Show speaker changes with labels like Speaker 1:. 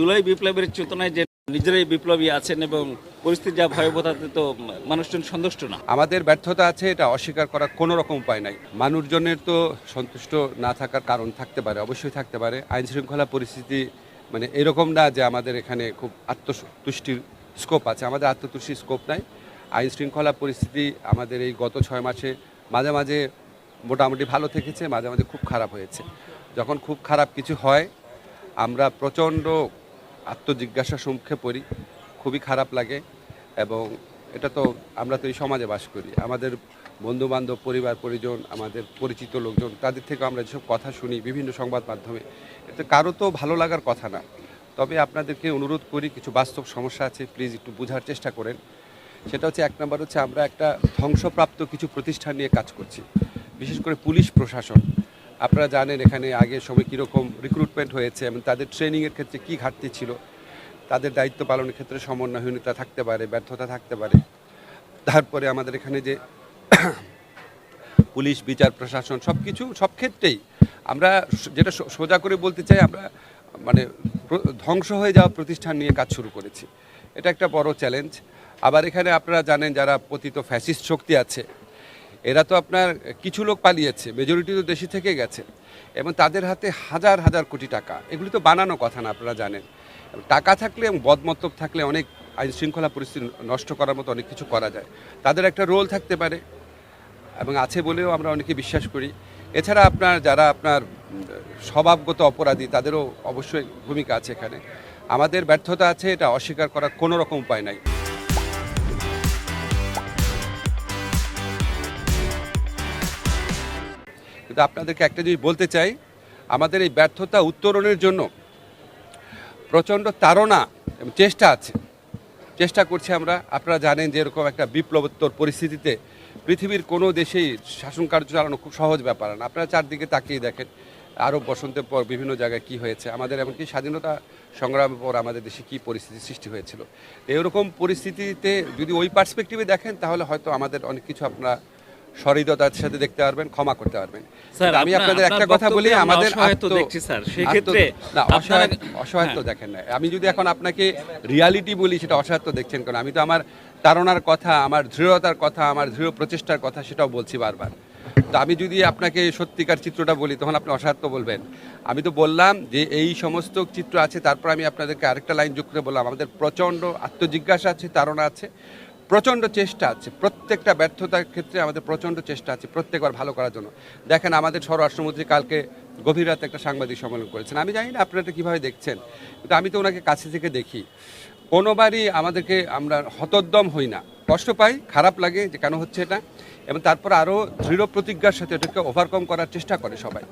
Speaker 1: জুলাই বিপ্লবের চেতনায় যে নিজেরাই বিপ্লবী আছেন এবং পরিস্থিতি যা ভয়াবহতাতে তো মানুষজন সন্তুষ্ট না।
Speaker 2: আমাদের ব্যর্থতা আছে, এটা অস্বীকার করার কোনো রকম উপায় নাই। মানুষজনের তো সন্তুষ্ট না থাকার কারণ থাকতে পারে, অবশ্যই থাকতে পারে। আইন শৃঙ্খলা পরিস্থিতি মানে এরকম না যে আমাদের এখানে খুব আত্মতুষ্টির স্কোপ আছে। আমাদের আত্মতুষ্টির স্কোপ নাই। আইন শৃঙ্খলা পরিস্থিতি আমাদের এই গত ছয় মাসে মাঝে মাঝে মোটামুটি ভালো থেকেছে, মাঝে মাঝে খুব খারাপ হয়েছে। যখন খুব খারাপ কিছু হয়, আমরা প্রচণ্ড আত্মজিজ্ঞাসার সম্মুখে পড়ি, খুবই খারাপ লাগে এবং এটা তো আমরা তো এই সমাজে বাস করি। আমাদের বন্ধু বান্ধব পরিবার, পরিজন, আমাদের পরিচিত লোকজন, তাদের থেকে আমরা যেসব কথা শুনি বিভিন্ন সংবাদ মাধ্যমে, এতে কারও তো ভালো লাগার কথা না। তবে আপনাদেরকে অনুরোধ করি, কিছু বাস্তব সমস্যা আছে প্লিজ একটু বোঝার চেষ্টা করেন। সেটা হচ্ছে এক নম্বর হচ্ছে আমরা একটা ধ্বংসপ্রাপ্ত কিছু প্রতিষ্ঠান নিয়ে কাজ করছি। বিশেষ করে পুলিশ প্রশাসন। আপনারা জানেন এখানে আগের সময় কীরকম রিক্রুটমেন্ট হয়েছে এবং তাদের ট্রেনিংয়ের ক্ষেত্রে কী ঘাটতি ছিল? তাদের দায়িত্ব পালনের ক্ষেত্রে সমন্বয়হীনতা থাকতে পারে, ব্যর্থতা থাকতে পারে। তারপরে আমাদের এখানে যে পুলিশ, বিচার, প্রশাসন সব কিছু সব ক্ষেত্রেই আমরা যেটা সোজা করে বলতে চাই, আমরা মানে ধ্বংস হয়ে যাওয়া প্রতিষ্ঠান নিয়ে কাজ শুরু করেছি। এটা একটা বড় চ্যালেঞ্জ আবার এখানে আপনারা জানেন যারা পতিত ফ্যাসিস্ট শক্তি আছে এরা তো আপনার কিছু লোক পালিয়েছে মেজরিটি তো দেশে থেকে গেছে। এবং তাদের হাতে হাজার হাজার কোটি টাকা। এগুলি তো বানানো কথা না, আপনারা জানেন। টাকা থাকলে এবং বদমতলব থাকলে অনেক আইন শৃঙ্খলা পরিস্থিতি নষ্ট করার মতো অনেক কিছু করা যায়। তাদের একটা রোল থাকতে পারে। এবং আছে বলেও আমরা অনেকে বিশ্বাস করি। এছাড়া আপনার যারা আপনার স্বভাবগত অপরাধী, তাদেরও অবশ্যই ভূমিকা আছে এখানে। আমাদের ব্যর্থতা আছে, এটা অস্বীকার করার কোনো রকম উপায় নাই। কিন্তু আপনাদেরকে একটা জিনিস বলতে চাই, আমাদের এই ব্যর্থতা উত্তরণের জন্য প্রচণ্ড তাড়না চেষ্টা আছে। চেষ্টা করছি আমরা, আপনারা জানেন যে এরকম একটা বিপ্লবোত্তর পরিস্থিতিতে পৃথিবীর কোনো দেশেই শাসন কার্য চালানো খুব সহজ ব্যাপার না। আপনারা চারদিকে তাকিয়ে দেখেন আরব বসন্তের পর বিভিন্ন জায়গায় কি হয়েছে, আমাদের এমনকি স্বাধীনতা সংগ্রামের পর আমাদের দেশে কি পরিস্থিতি সৃষ্টি হয়েছিল। এরকম পরিস্থিতিতে যদি ওই পার্সপেক্টিভে দেখেন, তাহলে হয়তো আমাদের অনেক কিছু আপনারা সহৃদতার সাথে দেখতে পারবেন ক্ষমা করতে পারবেন।
Speaker 1: স্যার,
Speaker 2: আমি আপনাদের একটা কথা বলি আমাদের
Speaker 1: অসহায়ত্ব দেখছি, স্যার। সেক্ষেত্রে
Speaker 2: না অসহায় অসহায়ত্ব
Speaker 1: হ্যাঁ।
Speaker 2: দেখেন না আমি যদি এখন আপনাকে রিয়ালিটি বলি সেটা অসহায়ত্ব দেখছেন কেন? আমি তো আমার তারণার কথা আমার দৃঢ়তার কথা আমার দৃঢ় প্রচেষ্টার কথা সেটাও বলছি বারবার। তো আমি যদি আপনাকে সত্যিকার চিত্রটা বলি তখন আপনি অসহায়ত্ব বলবেন। আমি তো বললাম যে এই সমস্ত চিত্র আছে তারপর আমি আপনাদেরকে আরেকটা লাইন যোগ করে বললাম আমাদের প্রচণ্ড আত্মজিজ্ঞাসা আছে তারণা আছে। প্রচণ্ড চেষ্টা আছে। প্রত্যেকটা ব্যর্থতার ক্ষেত্রে আমাদের প্রচণ্ড চেষ্টা আছে প্রত্যেকবার ভালো করার জন্য। দেখেন, আমাদের স্বরাষ্ট্রমন্ত্রী কালকে গভীর রাতে একটা সাংবাদিক সম্মেলন করেছেন। আমি জানি না আপনারা কীভাবে দেখছেন, কিন্তু আমি তো ওনাকে কাছে থেকে দেখি। কোনোবারই আমাদেরকে আমরা হতোদ্যম হই না। কষ্ট পাই, খারাপ লাগে যে কেন হচ্ছে এটা, এবং তারপর আরও দৃঢ় প্রতিজ্ঞার সাথে এটাকে ওভারকম করার চেষ্টা করে সবাই।